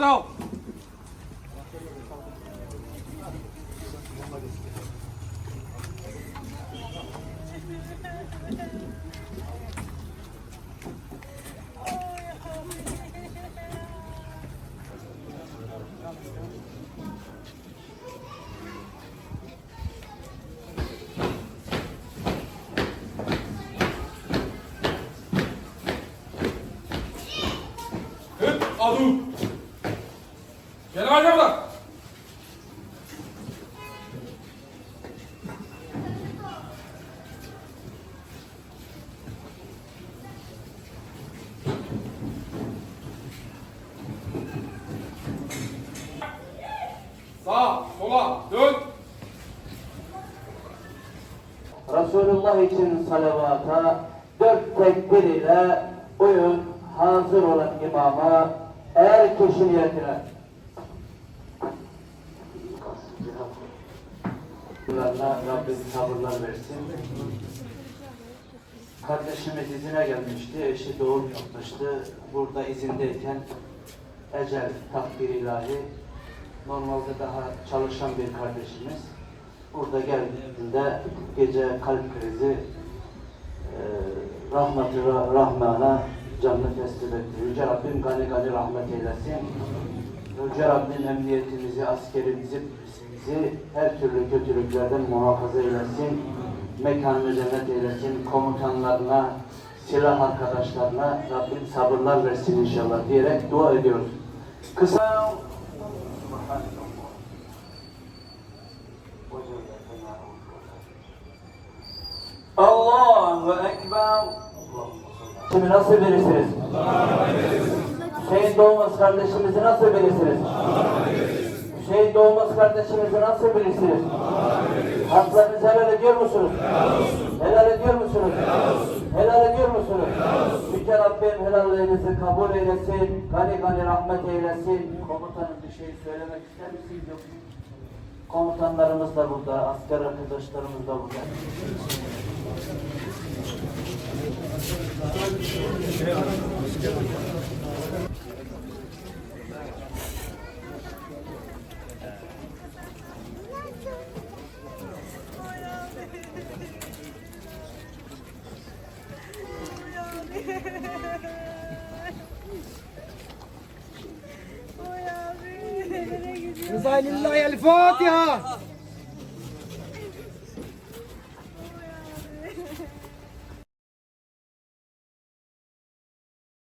যাও Adu. Cenaze burada. Sağa, sola, dön. Resulullah için salavata dört tekbir ile uyun hazır olan imama eğer kişi niyetine Bunlarla Rabbim sabırlar versin. Kardeşimiz izine gelmişti, eşi doğum yapmıştı. Burada izindeyken ecel takdir ilahi. Normalde daha çalışan bir kardeşimiz. Burada geldiğinde gece kalp krizi e, rahmeti ra- rahmana canını teslim etti. Yüce Rabbim gani gani rahmet eylesin. Yüce Rabbim emniyetimizi, askerimizi, polisimizi her türlü kötülüklerden muhafaza eylesin. Mekanını cennet eylesin. Komutanlarına, silah arkadaşlarına Rabbim sabırlar versin inşallah diyerek dua ediyoruz. Kısa Allahu Ekber. Şimdi nasıl verirsiniz? Hüseyin Doğmaz kardeşimizi nasıl verirsiniz? Hüseyin Doğmaz kardeşimizi nasıl verirsiniz? Haklarınızı helal ediyor musunuz? Helal ediyor musunuz? Helal ediyor musunuz? Yüce Rabbim helallerinizi kabul eylesin. Gani gani rahmet eylesin. Komutanım bir şey söylemek ister misiniz? Yok. Komutanlarımız da burada, asker arkadaşlarımız da burada. رضا لله الفاتحة.